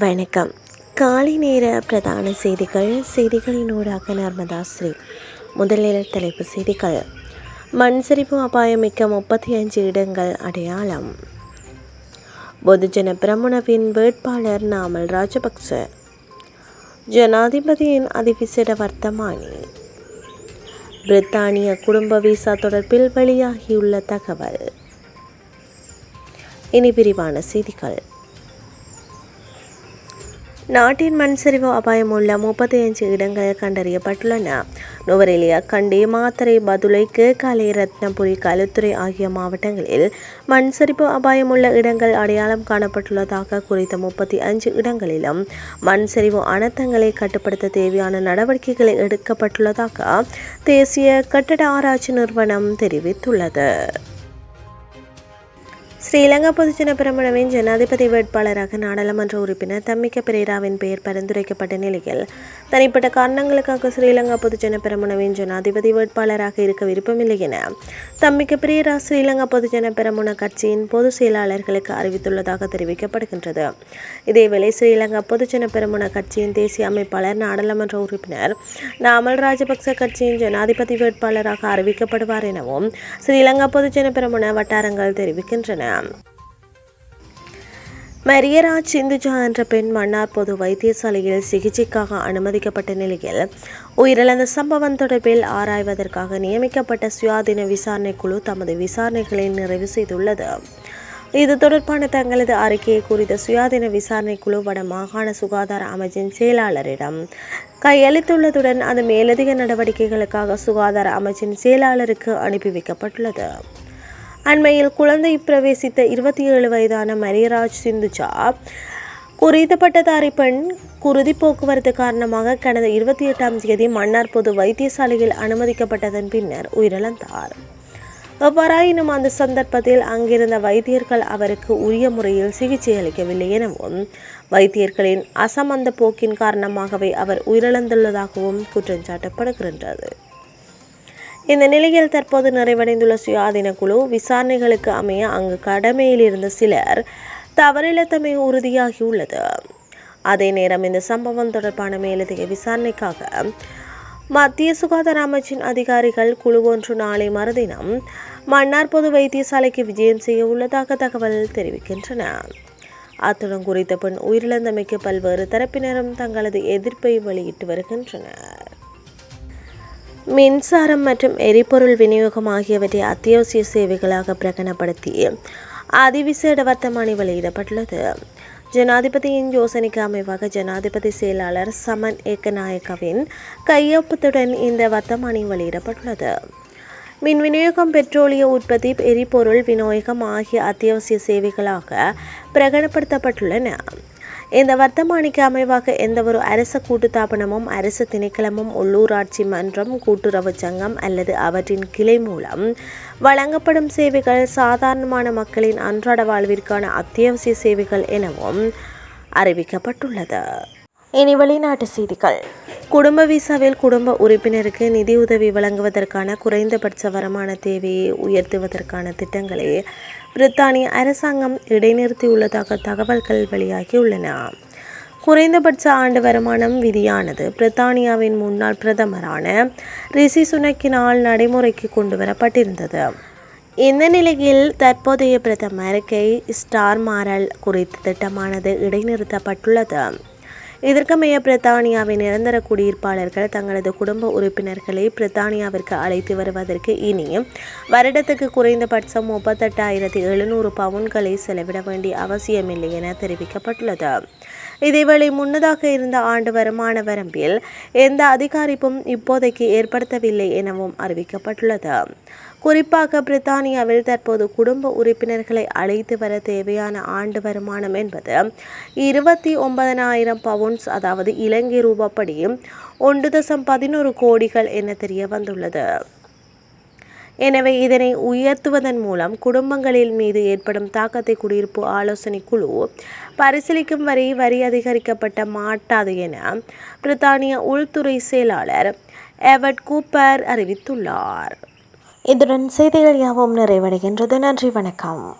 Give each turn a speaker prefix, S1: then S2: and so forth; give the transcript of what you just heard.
S1: வணக்கம். காலை நேர பிரதான செய்திகள் செய்திகளினூடாக நர்மதா ஸ்ரீ. முதலில் தலைப்பு செய்திகள். மண் சரிவு அபாயமிக்க முப்பத்தி அஞ்சு இடங்கள் அடையாளம். பொதுஜன பிரமுனவின் வேட்பாளர் நாமல் ராஜபக்ச. ஜனாதிபதியின் அதிவிசேட வர்த்தமானி. பிரித்தானிய குடும்ப விசா தொடர்பில் வெளியாகியுள்ள தகவல். இனி விரிவான செய்திகள். நாட்டின் மண் சரிவு அபாயம் உள்ள முப்பத்தி அஞ்சு இடங்கள் கண்டறியப்பட்டுள்ளன. நுவரெலியா கண்டி மாத்தரை பதுளை கேகாலை ரத்னபுரி கலுத்துறை ஆகிய மாவட்டங்களில் மண் சரிவு அபாயமுள்ள இடங்கள் அடையாளம் காணப்பட்டுள்ளதாக குறித்த முப்பத்தி அஞ்சு இடங்களிலும் மண் சரிவு அனர்த்தங்களை கட்டுப்படுத்த தேவையான நடவடிக்கைகளை எடுக்கப்பட்டுள்ளதாக தேசிய கட்டட ஆராய்ச்சி நிறுவனம் தெரிவித்துள்ளது. ஸ்ரீலங்கா பொதுஜன பிரமணவின் ஜனாதிபதி வேட்பாளராக நாடாளுமன்ற உறுப்பினர் தம்மிக்க பிரேராவின் பெயர் பரிந்துரைக்கப்பட்ட நிலையில் தனிப்பட்ட காரணங்களுக்காக ஸ்ரீலங்கா பொதுஜன பிரமணவின் ஜனாதிபதி வேட்பாளராக இருக்க விருப்பமில்லை என தம்மிக்க பிரேரா ஸ்ரீலங்கா பொதுஜன பிரமுன கட்சியின் பொதுச் செயலாளர்களுக்கு அறிவித்துள்ளதாக தெரிவிக்கப்படுகின்றது. இதேவேளை ஸ்ரீலங்கா பொதுஜன பிரமுன கட்சியின் தேசிய அமைப்பாளர் நாடாளுமன்ற உறுப்பினர் நாமல் ராஜபக்ச கட்சியின் ஜனாதிபதி வேட்பாளராக அறிவிக்கப்படுவார் எனவும் ஸ்ரீலங்கா பொதுஜன பிரமுன வட்டாரங்கள் தெரிவிக்கின்றன. மரியராஜ் சிந்துஜா என்ற பெண் மன்னார் பொது வைத்தியசாலையில் சிகிச்சைக்காக அனுமதிக்கப்பட்ட நிலையில் உயிரிழந்த சம்பவம் தொடர்பில் ஆராய்வதற்காக நியமிக்கப்பட்ட சுயாதீன விசாரணை குழு தமது விசாரணைகளை நிறைவு செய்துள்ளது. இது தொடர்பான தங்களது அறிக்கையை குறித்த சுயாதீன விசாரணை குழு வட மாகாண சுகாதார அமைச்சின் செயலாளரிடம் கையளித்துள்ளதுடன் அது மேலதிக நடவடிக்கைகளுக்காக சுகாதார அமைச்சின் செயலாளருக்கு அனுப்பி வைக்கப்பட்டுள்ளது. அண்மையில் குழந்தை பிரவேசித்த இருபத்தி ஏழு வயதான மரியராஜ் சிந்துஜா குறித்த பட்டதாரி பெண் குருதி போக்குவரத்து காரணமாக கடந்த இருபத்தி எட்டாம் தேதி மன்னார் பொது வைத்தியசாலையில் அனுமதிக்கப்பட்டதன் பின்னர் உயிரிழந்தார். எவ்வாறாயினும் அந்த சந்தர்ப்பத்தில் அங்கிருந்த வைத்தியர்கள் அவருக்கு உரிய முறையில் சிகிச்சை அளிக்கவில்லை எனவும் வைத்தியர்களின் அசமந்த போக்கின் காரணமாகவே அவர் உயிரிழந்துள்ளதாகவும் குற்றம் சாட்டப்படுகின்றது இந்த நிலையில் தற்போது நிறைவடைந்துள்ள சுயாதீன குழு விசாரணைகளுக்கு அமைய அங்கு கடமையில் இருந்த சிலர் தவறிழத்தமை உறுதியாகியுள்ளது. அதே நேரம் இந்த சம்பவம் தொடர்பான மேலதிக விசாரணைக்காக மத்திய சுகாதார அமைச்சின் அதிகாரிகள் குழு ஒன்று நாளை மறுதினம் மன்னார் பொது வைத்தியசாலைக்கு விஜயம் செய்ய உள்ளதாக தகவல் தெரிவிக்கின்றன. அத்துடன் குறித்த பெண் உயிரிழந்தமைக்கு பல்வேறு தரப்பினரும் தங்களது எதிர்ப்பை வெளியிட்டு வருகின்றனர். மின்சாரம் மற்றும் எரிபொருள் விநியோகம் ஆகியவற்றை அத்தியாவசிய சேவைகளாக பிரகடனப்படுத்தி அதிவிசேட வர்த்தமானி வெளியிடப்பட்டுள்ளது. ஜனாதிபதியின் யோசனைக்கு அமைவாக ஜனாதிபதி செயலாளர் சமன் ஏக்கநாயக்கவின் கையொப்பத்துடன் இந்த வர்த்தமானி வெளியிடப்பட்டுள்ளது. மின் விநியோகம் பெட்ரோலிய உற்பத்தி எரிபொருள் விநியோகம் ஆகிய அத்தியாவசிய சேவைகளாக பிரகடனப்படுத்தப்பட்டுள்ளன. இந்த வர்த்தமானிக்கு அமைவாக எந்தவொரு அரச கூட்டுத்தாபனமும் அரசு திணைக்களமும் உள்ளூராட்சி மன்றம் கூட்டுறவு சங்கம் அல்லது அவற்றின் கிளை மூலம் வழங்கப்படும் சேவைகள் சாதாரணமான மக்களின் அன்றாட வாழ்விற்கான அத்தியாவசிய சேவைகள் எனவும் அறிவிக்கப்பட்டுள்ளது. இனி வெளிநாட்டு செய்திகள். குடும்ப விசாவில் குடும்ப உறுப்பினருக்கு நிதியுதவி வழங்குவதற்கான குறைந்தபட்ச வருமான தேவையை உயர்த்துவதற்கான திட்டங்களை பிரித்தானிய அரசாங்கம் இடைநிறுத்தியுள்ளதாக தகவல்கள் வெளியாகியுள்ளன. குறைந்தபட்ச ஆண்டு வருமானம் விதியானது பிரித்தானியாவின் முன்னாள் பிரதமரான ரிஷி சுனக்கினால் நடைமுறைக்கு கொண்டு வரப்பட்டிருந்தது இந்த நிலையில் தற்போதைய பிரதமர் கே. ஸ்டார் மாரல் குறித்த திட்டமானது இடைநிறுத்தப்பட்டுள்ளது. இதற்கமைய பிரித்தானியாவின் நிரந்தர குடியிருப்பாளர்கள் தங்களது குடும்ப உறுப்பினர்களை பிரித்தானியாவிற்கு அழைத்து வருவதற்கு இனியும் வருடத்துக்கு குறைந்தபட்சம் முப்பத்தெட்டாயிரத்தி எழுநூறு பவுன்களை செலவிட வேண்டிய அவசியமில்லை என தெரிவிக்கப்பட்டுள்ளது. இதேவேளை முன்னதாக இருந்த ஆண்டு வருமான வரம்பில் எந்த அதிகாரிப்பும் இப்போதைக்கு ஏற்படுத்தவில்லை எனவும் அறிவிக்கப்பட்டுள்ளது. குறிப்பாக பிரித்தானியாவில் தற்போது குடும்ப உறுப்பினர்களை அழைத்து வர தேவையான ஆண்டு வருமானம் என்பது இருபத்தி ஒன்பதனாயிரம் பவுண்ட்ஸ் அதாவது இலங்கை ரூபாப்படி ஒன்று தசம் பதினோரு கோடிகள் என தெரிய வந்துள்ளது. எனவே இதனை உயர்த்துவதன் மூலம் குடும்பங்களில் மீது ஏற்படும் தாக்கத்தை குடியிருப்பு ஆலோசனை குழு பரிசீலிக்கும் வரை வரி அதிகரிக்கப்பட்ட மாட்டாது என பிரித்தானிய உள்துறை செயலாளர் எவர்ட் கூப்பர் அறிவித்துள்ளார். இதுடன் செய்திகள் யாவும் நிறைவடைகின்றது. நன்றி வணக்கம்.